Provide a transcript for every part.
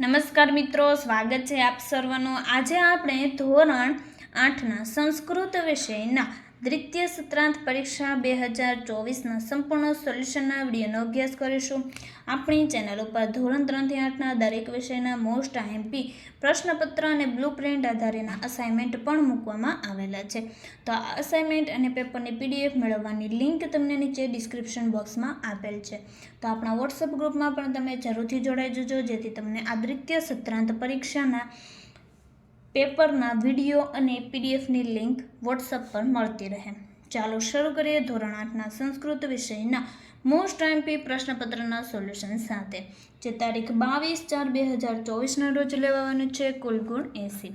નમસ્કાર મિત્રો સ્વાગત છે આપ સર્વનું. આજે આપણે ધોરણ આઠના સંસ્કૃત વિષયના દ્વિતીય સત્રાંત પરીક્ષા બે હજાર ચોવીસના સંપૂર્ણ સોલ્યુશનના વિડીયોનો અભ્યાસ કરીશું. આપણી ચેનલ ઉપર ધોરણ ત્રણથી આઠના દરેક વિષયના મોસ્ટ આઈએમપી પ્રશ્નપત્ર અને બ્લુ પ્રિન્ટ આધારેના અસાઇનમેન્ટ પણ મૂકવામાં આવેલા છે. તો આ અસાઇનમેન્ટ અને પેપરની પીડીએફ મેળવવાની લિંક તમને નીચે ડિસ્ક્રિપ્શન બોક્સમાં આપેલ છે. તો આપણા વોટ્સઅપ ગ્રુપમાં પણ તમે જરૂરથી જોડાઈ જજો, જેથી તમને આ દ્વિતીય સત્રાંત પરીક્ષાના પેપરના વીડિયો અને પીડીએફની લિંક વોટ્સઅપ પર મળતી રહે. ચાલો શરૂ કરીએ ધોરણ આઠના સંસ્કૃત વિષયના મોસ્ટ એમપી પ્રશ્નપત્રના સોલ્યુશન સાથે, જે તારીખ બાવીસ ચાર બે હજાર ચોવીસના રોજ લેવાનું છે કુલ ગુણ એંસી.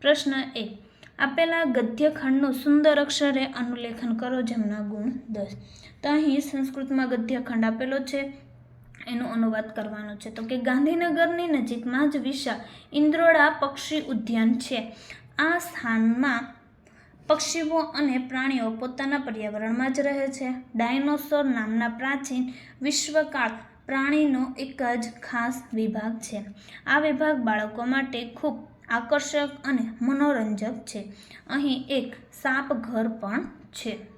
પ્રશ્ન એક આપેલા ગદ્યખંડનું સુંદર અક્ષરે અનુલેખન કરો જેમના ગુણ દસ. તો અહીં સંસ્કૃતમાં ગદ્યખંડ આપેલો છે એનો અનુવાદ કરવાનો છે. તો કે ગાંધીનગરની નજીકમાં જ વિશાળ ઇન્દ્રોડા પક્ષી ઉદ્યાન છે. આ સ્થાનમાં પક્ષીઓ અને પ્રાણીઓ પોતાના પર્યાવરણમાં જ રહે છે. ડાયનોસોર નામના પ્રાચીન વિશ્વકાળ પ્રાણીનો એક જ ખાસ વિભાગ છે. આ વિભાગ બાળકો માટે ખૂબ આકર્ષક અને મનોરંજક છે. અહીં એક સાપ ઘર પણ છે.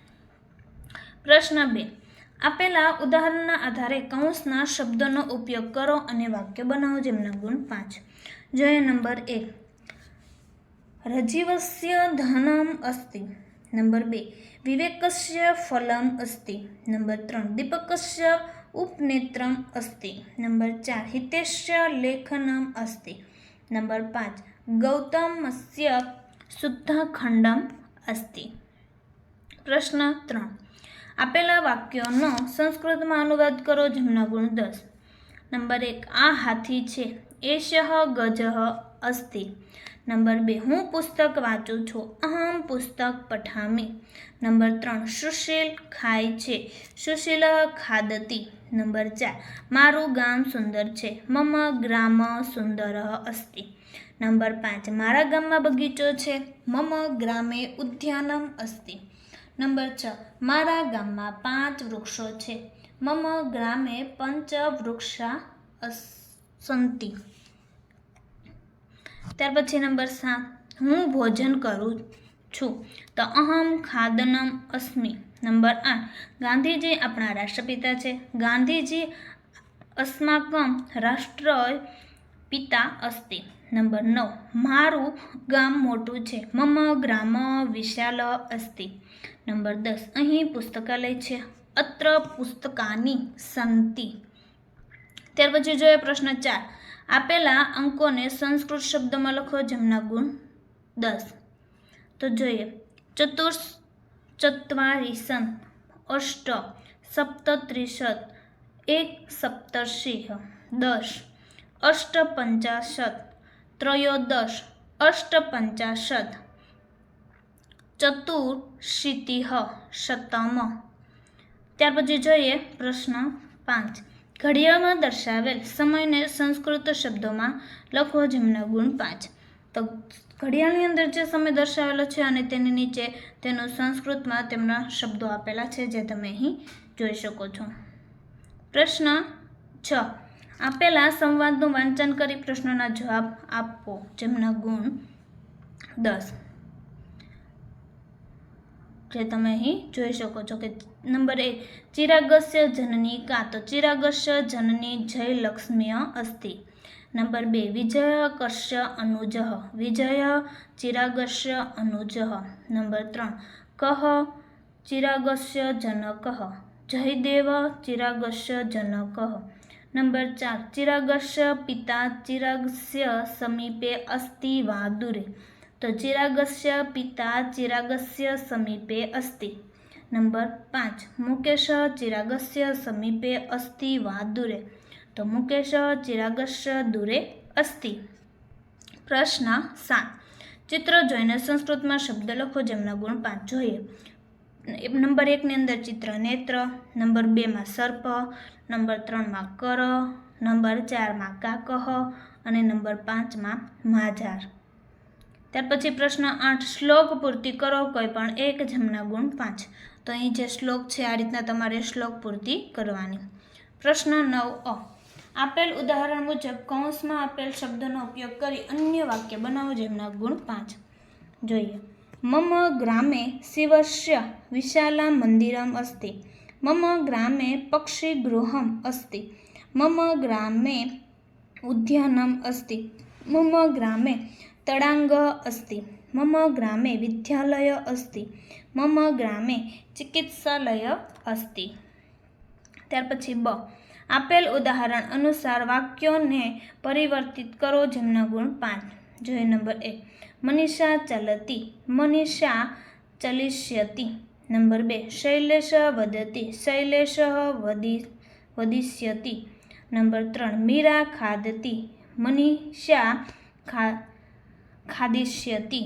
પ્રશ્ન બે. આપેલા ઉદાહરણના આધારે કૌંસના શબ્દોનો ઉપયોગ કરો અને વાક્ય બનાવો જેમના ગુણ પાંચ. જોઈએ નંબર એક. રજીવસ્ય ધનમ અસ્તિ. નંબર બે. વિવેકસ્ય ફલમ અસ્તિ. નંબર ત્રણ. દીપકસ્ય ઉપનેત્રમ અસ્તિ. નંબર ચાર. હિતેશ્ય લેખનમ અસ્તિ. નંબર પાંચ. ગૌતમસ્ય શુદ્ધખંડમ અસ્તિ. પ્રશ્ન ત્રણ. આપેલા વાક્યોનો સંસ્કૃતમાં અનુવાદ કરો જેમના ગુણ દસ. નંબર એક, આ હાથી છે. એશઃ ગજઃ અસ્તિ. નંબર બે, હું પુસ્તક વાંચું છું. અહમ પુસ્તક પઠામી. નંબર ત્રણ, સુશીલ ખાય છે. સુશીલ ખાદતી. નંબર ચાર, મારું ગામ સુંદર છે. મમ ગ્રામ સુંદર અસ્તિ. નંબર પાંચ, મારા ગામમાં બગીચો છે. મમ ગ્રામે ઉદ્યાનમ અસ્તિ. નંબર છ, મારા ગામમાં પાંચ વૃક્ષો છે. મમ ગ્રામે પંચ વૃક્ષા સંતિ ત્યાર પછી નંબર સાત, હું ભોજન કરું છું. તો અહમ ખાદનમ અસ્મિ. નંબર આઠ, ગાંધીજી આપણા રાષ્ટ્રપિતા છે. ગાંધીજી અસ્માકમ રાષ્ટ્ર પિતા અસ્તિ. નંબર નવ. મારું ગામ મોટું છે. મમ ગ્રામ વિશાલ અસ્તિ. નંબર દસ. અહીં પુસ્તકાલય છે. અત્ર પુસ્તકાની સંતિ. ત્યાર પછી જોઈએ પ્રશ્ન ચાર. આપેલા અંકોને સંસ્કૃત શબ્દમાં લખો. જેમના ગુણ દસ. તો જોઈએ. ચતુર્ ચત્વારીસન. અષ્ટ સપ્તત્રીસત એક સપ્તર્ષિહ દસ. અષ્ટપંચાશત ત્રયોદશ અષ્ટપંચાશદ ચતુર્શીતિહ શતમ ત્યાર પછી જોઈએ પ્રશ્ન પાંચ. ઘડિયાળમાં દર્શાવેલ સમયને સંસ્કૃત શબ્દોમાં લખો જેમના ગુણ પાંચ. તો ઘડિયાળની અંદર જે સમય દર્શાવેલો છે અને તેની નીચે તેનું સંસ્કૃતમાં તેમના શબ્દો આપેલા છે જે તમે અહીં જોઈ શકો છો. પ્રશ્ન છ. આપેલા સંવાદનું વાંચન કરી પ્રશ્નોના જવાબ આપવો, જેમના ગુણ દસ. જે તમે અહીં જોઈ શકો છો કે નંબર એક, ચિરાગસ્ય જનની કા તો ચિરાગસ્ય જનની જય લક્ષ્મીય અસ્તિ. નંબર બે વિજય કશ્ય અનુજ, વિજય ચિરાગસ્ય અનુજ. નંબર ત્રણ, કહ ચિરાગસ્ય જનક, જયદેવ ચિરાગસ્ય જનક. નંબર ચાર ચિરાગસ્ય પિતા ચિરાગસ્ય સમીપે અસ્તિ વા દૂરે તો ચિરાગસ્ય પિતા ચિરાગસ્ય સમીપે અસ્તિ. નંબર પાંચ, મુકેશ ચિરાગસ્ય સમીપે અસ્તિ વા દૂરે તો મુકેશ ચિરાગસ્ય દૂરે અસ્તિ. પ્રશ્ન સાત, ચિત્ર જોઈને સંસ્કૃતમાં શબ્દ લખો જેમના ગુણ પાંચ જોઈએ. નંબર એકની અંદર ચિત્ર નેત્ર, નંબર બેમાં સર્પ, નંબર ત્રણમાં કર, નંબર ચારમાં કાકહ અને નંબર પાંચમાં માજાર. ત્યાર પછી પ્રશ્ન આઠ, શ્લોક પૂર્તિ કરો, કોઈ પણ એક જમના ગુણ પાંચ. તો અહીં જે શ્લોક છે, આ રીતના તમારે શ્લોક પૂર્તિ કરવાની. પ્રશ્ન નવ અ. આપેલ ઉદાહરણ મુજબ કૌંસમાં આપેલ શબ્દનો ઉપયોગ કરી અન્ય વાક્ય બનાવો, જેમના ગુણ પાંચ. જોઈએ. મમ ગ્રામે શિવસ્ય વિશાલા મંદિરમ અસ્તિ મમ ગ્રામે પક્ષીગૃહમ અસ્તિ મમ ગ્રામે ઉદ્યાનમ અસ્તિ મમ ગ્રામે તડાંગ અસ્તિ મમ ગ્રામે વિદ્યાલય અસ્તિ મમ ગ્રામે ચિકિત્સાલય અસ્તિ ત્યાર પછી બ. આપેલ ઉદાહરણ અનુસાર વાક્યોને પરિવર્તિત કરો જેમના ગુણ પાંચ. જોઈએ નંબર એક મનીષા ચલતી, મનીષા ચલિષ્યતિ. નંબર બે, શૈલેષ વધતી શૈલેષ વધી વધિષ્યતિ નંબર ત્રણ, મીરા ખાદતી, મનીષા ખા, ખાદિષ્યતિ.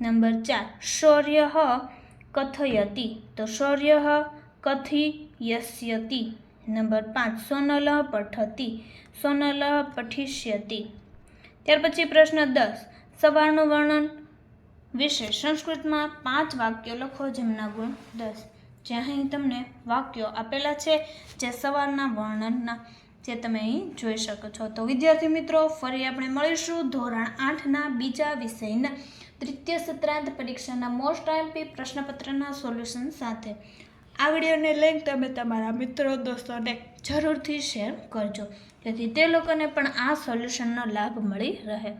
નંબર ચાર, શૌર્ય કથયતી, તો શૌર્ય કથિયસ્યતિ. નંબર પાંચ, સોનલ પઠતી, સોનલ પઠિષ્યતિ. ત્યાર પછી પ્રશ્ન દસ સવારનું વર્ણન વિશે સંસ્કૃતમાં પાંચ વાક્યો લખો જેમના ગુણ દસ. જે અહીં તમને વાક્યો આપેલા છે, જે સવારના વર્ણનના, જે તમે અહીં જોઈ શકો છો. તો વિદ્યાર્થી મિત્રો, ફરી આપણે મળીશું ધોરણ આઠના બીજા વિષયના તૃતીય સત્રાંત પરીક્ષાના મોસ્ટ આઈએમપી પ્રશ્નપત્રના સોલ્યુશન સાથે. આ વિડીયોને લિંક તમે તમારા મિત્રો, દોસ્તોને જરૂરથી શેર કરજો. જેથી તે લોકોને પણ આ સોલ્યુશનનો લાભ મળી રહે.